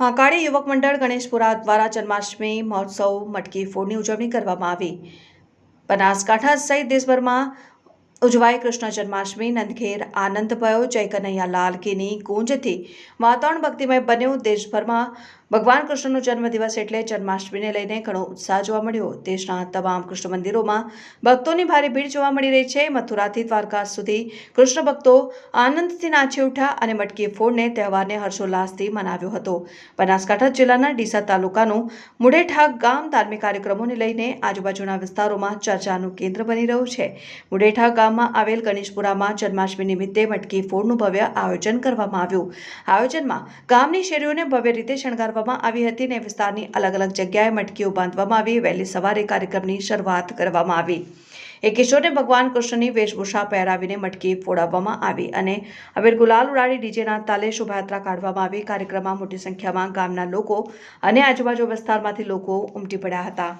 મહાકાળી યુવક મંડળ ગણેશપુરા દ્વારા જન્માષ્ટમી મહોત્સવ મટકી ફોડની ઉજવણી કરવામાં આવી. બનાસકાંઠા સહિત દેશભરમાં ઉજવાય કૃષ્ણ જન્માષ્ટમી નંદઘેર આનંદ ભયો જય કનૈયા લાલ કીની ગૂંજથી વાતાવરણ ભક્તિમય બન્યું. દેશભરમાં ભગવાન કૃષ્ણનો જન્મદિવસ એટલે જન્માષ્ટમીને લઈને ઘણો ઉત્સાહ જોવા મળ્યો. દેશના તમામ કૃષ્ણ મંદિરોમાં ભક્તોની ભારે ભીડ જોવા મળી રહી છે. મથુરાથી દ્વારકા સુધી કૃષ્ણ ભક્તો આનંદથી નાચી ઉઠ્યા અને મટકી ફોડને તહેવારને હર્ષોલ્લાસથી મનાવ્યો હતો. બનાસકાંઠા જિલ્લાના ડીસા તાલુકાનું મુડેઠા ગામ ધાર્મિક કાર્યક્રમોને લઈને આજુબાજુના વિસ્તારોમાં ચર્ચાનું કેન્દ્ર બની રહ્યું છે. મુડેઠા ગામમાં આવેલ ગણેશપુરામાં જન્માષ્ટમી નિમિત્તે મટકી ફોડનું ભવ્ય આયોજન કરવામાં આવ્યું. આયોજનમાં ગામની શેરીઓને ભવ્ય રીતે શણગારવામાં આવી હતી અને વિસ્તારની અલગ અલગ જગ્યાએ મટકીઓ બાંધવામાં આવી. વહેલી સવારે કાર્યક્રમની શરૂઆત કરવામાં આવી. એક કિશોરને ભગવાન કૃષ્ણની વેશભૂષા પહેરાવીને મટકી ફોડાવવામાં આવી અને અબીર ગુલાલ ઉડાડી ડીજેના તાલે શોભાયાત્રા કાઢવામાં આવી. કાર્યક્રમમાં મોટી સંખ્યામાં ગામના લોકો અને આજુબાજુ વિસ્તારમાંથી લોકો ઉમટી પડ્યા હતા.